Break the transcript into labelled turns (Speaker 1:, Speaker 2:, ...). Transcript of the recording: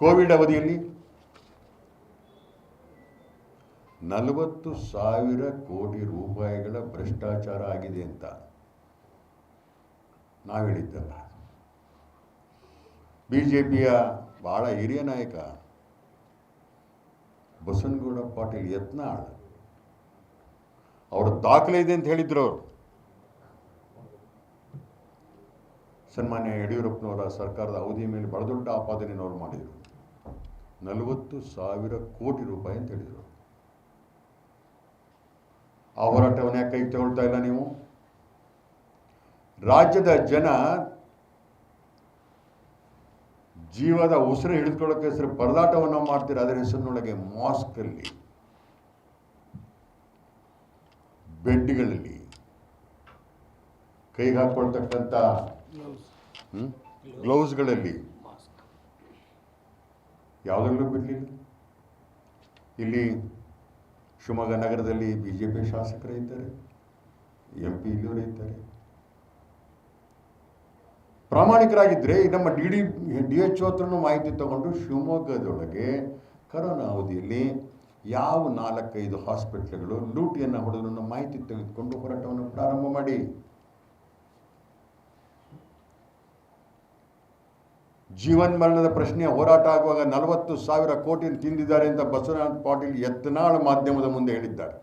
Speaker 1: Covid ಅವಧಿಯಲ್ಲಿ ನಲವತ್ತು ಸಾವಿರ ಕೋಟಿ ರೂಪಾಯಿಗಳ ಭ್ರಷ್ಟಾಚಾರ ಆಗಿದೆ ಅಂತ ನಾವು ಹೇಳಿದ್ದಲ್ಲ. ಬಿ ಜೆ ಪಿಯ ಭಾಳ ಹಿರಿಯ ನಾಯಕ ಬಸನಗೌಡ ಪಾಟೀಲ್ ಯತ್ನಾಳ್ ಅವರ ದಾಖಲೆ ಇದೆ ಅಂತ ಹೇಳಿದ್ರು ಅವರು. ಸನ್ಮಾನ್ಯ ಯಡಿಯೂರಪ್ಪನವರ ಸರ್ಕಾರದ ಅವಧಿಯ ಮೇಲೆ ಬಹಳ ದೊಡ್ಡ ಆಪಾದನೆಯನ್ನು ಅವರು ಮಾಡಿದರು. ನಲವತ್ತು ಸಾವಿರ ಕೋಟಿ ರೂಪಾಯಿ ಅಂತ ಹೇಳಿದರು. ಆ ಹೋರಾಟವನ್ನು ಕೈಗೆ ತಗೊಳ್ತಾ ಇಲ್ಲ ನೀವು? ರಾಜ್ಯದ ಜನ ಜೀವದ ಉಸಿರು ಹಿಡಿದುಕೊಳ್ಳೋಕೆ ಹೆಸರು ಪರದಾಟವನ್ನು ಮಾಡ್ತೀರ? ಅದರ ಹೆಸರಿನೊಳಗೆ ಮಾಸ್ಕಲ್ಲಿ, ಬೆಡ್ಗಳಲ್ಲಿ ಕೈಗೆ ಹಾಕ್ಕೊಳ್ತಕ್ಕಂಥ ಹ್ಮ್? ಗ್ಲೌಸ್ಗಳಲ್ಲಿ. ಯಾವುದರಲ್ಲೂ ಬಿಡಲಿಲ್ಲ. ಇಲ್ಲಿ ಶಿವಮೊಗ್ಗ ನಗರದಲ್ಲಿ ಬಿ ಜೆ ಪಿ ಶಾಸಕರೇ ಇದ್ದಾರೆ, ಎಂ ಪಿ ಇಲ್ಲಿಯವರೇ ಇದ್ದಾರೆ. ಪ್ರಾಮಾಣಿಕರಾಗಿದ್ದರೆ ನಮ್ಮ ಡಿ ಡಿ ಡಿ ಎಚ್ ಹತ್ರನೂ ಮಾಹಿತಿ ತಗೊಂಡು ಶಿವಮೊಗ್ಗದೊಳಗೆ ಕರೋನಾ ಅವಧಿಯಲ್ಲಿ ಯಾವ ನಾಲ್ಕೈದು ಹಾಸ್ಪಿಟ್ಲ್ಗಳು ಲೂಟಿಯನ್ನು ಹೊಡೆದು ಮಾಹಿತಿ ತೆಗೆದುಕೊಂಡು ಹೋರಾಟವನ್ನು ಪ್ರಾರಂಭ ಮಾಡಿ. ಜೀವನ್ ಮರಣದ ಪ್ರಶ್ನೆ ಹೋರಾಟ ಆಗುವಾಗ ನಲವತ್ತು ಸಾವಿರ ಕೋಟಿ ತಿಂದಿದ್ದಾರೆ ಅಂತ ಬಸವರಾಜ ಪಾಟೀಲ್ ಯತ್ನಾಳ್ ಮಾಧ್ಯಮದ ಮುಂದೆ ಹೇಳಿದ್ದಾರೆ.